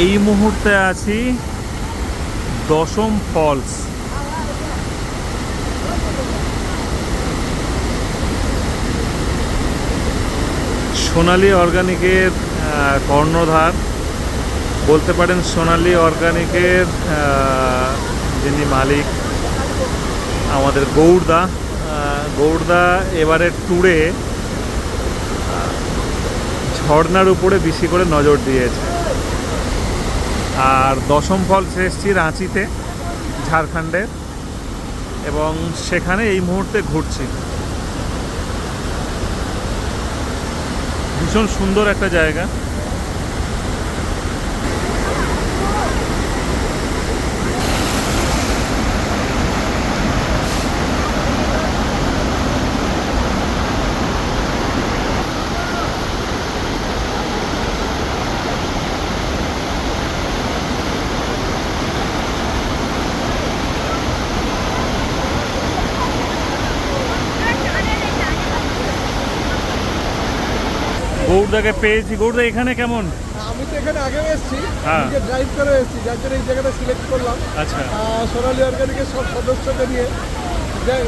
এই মুহূর্তে আছি দশম ফলস। সোনালি অর্গানিকের কর্ণধার। বলতে পারেন সোনালি অর্গানিকের যিনি মালিক আমাদের গৌড়দা। গৌড়দা এবারের ট্যুরে আহ, ঝর্ণার উপরে বেশি করে নজর দিয়েছে। আর দশম ফলস এসেছি রাঁচিতে ঝাড়খণ্ডের এবং সেখানে এই মুহূর্তে ঘুরছি। ভীষণ সুন্দর একটা জায়গা। গৌড়দাকে পেয়েছি। গৌড়দা এখানে কেমন? আমি তো এখানে আগেও এসেছি হ্যাঁ। নিজে ড্রাইভ করে এসেছি যার জন্য এই জায়গাটা সিলেক্ট করলাম। আচ্ছা। সোনালী অর্গানিকের সব সদস্যকে নিয়ে।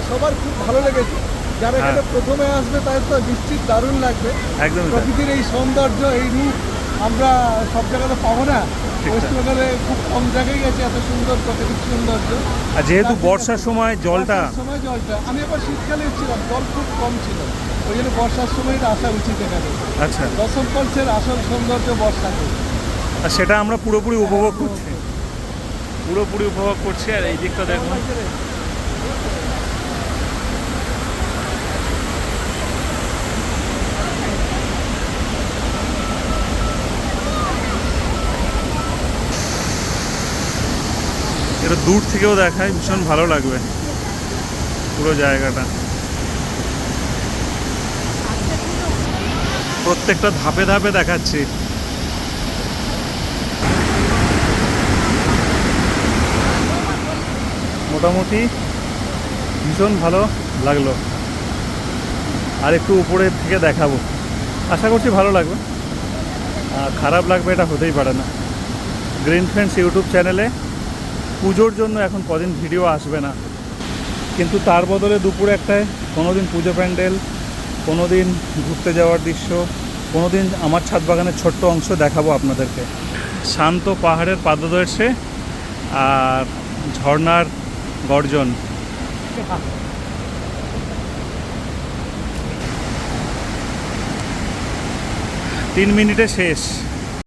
সবার খুব ভালো লেগেছে। যারা এখানে হ্যাঁ। প্রথমে আসবে তাদের তো নিশ্চিত দারুণ লাগবে। একদমই তাই। প্রকৃতির এই সৌন্দর্য এই রূপ আমরা সব জায়গাতে পাবো না। ঠিক ওয়েস্ট বেঙ্গলে খুব কম জায়গায় গেছে এত সুন্দর প্রাকৃতিক সৌন্দর্য। আর যেহেতু বর্ষার সময় জলটা সময় জলটা। আমি এবার শীতকালে এসেছিলাম জল খুব কম ছিল। ওই জন্য বর্ষার সময় আসা উচিত এখানে। আচ্ছা। দশম ফলসের আসল সৌন্দর্য বর্ষাতে। আর সেটা আমরা পুরোপুরি উপভোগ করছি। পুরোপুরি উপভোগ করছি আর এই দিকটা দেখুন। এটা দূর থেকেও দেখায় ভীষণ ভালো লাগবে। পুরো জায়গাটা। প্রত্যেকটা ধাপে ধাপে দেখাচ্ছি। মোটামুটি ভীষণ ভালো লাগল। আর একটু উপরের থেকে দেখাবো। আশা করছি ভালো লাগবে। খারাপ লাগবে এটা হতেই পারে না। গ্রিন ফ্রেন্ডস ইউটিউব চ্যানেলে পুজোর জন্য এখন কদিন ভিডিও আসবে না। কিন্তু তার বদলে দুপুরে একটায় কোনো দিন পুজো প্যান্ডেল কোনো দিন ঘুরতে যাওয়ার দৃশ্য কোনো দিন আমার ছাদ বাগানের ছোট্ট অংশ দেখাবো আপনাদেরকে। শান্ত পাহাড়ের পাদদেশে আর ঝর্নার গর্জন। তিন মিনিটে শেষ।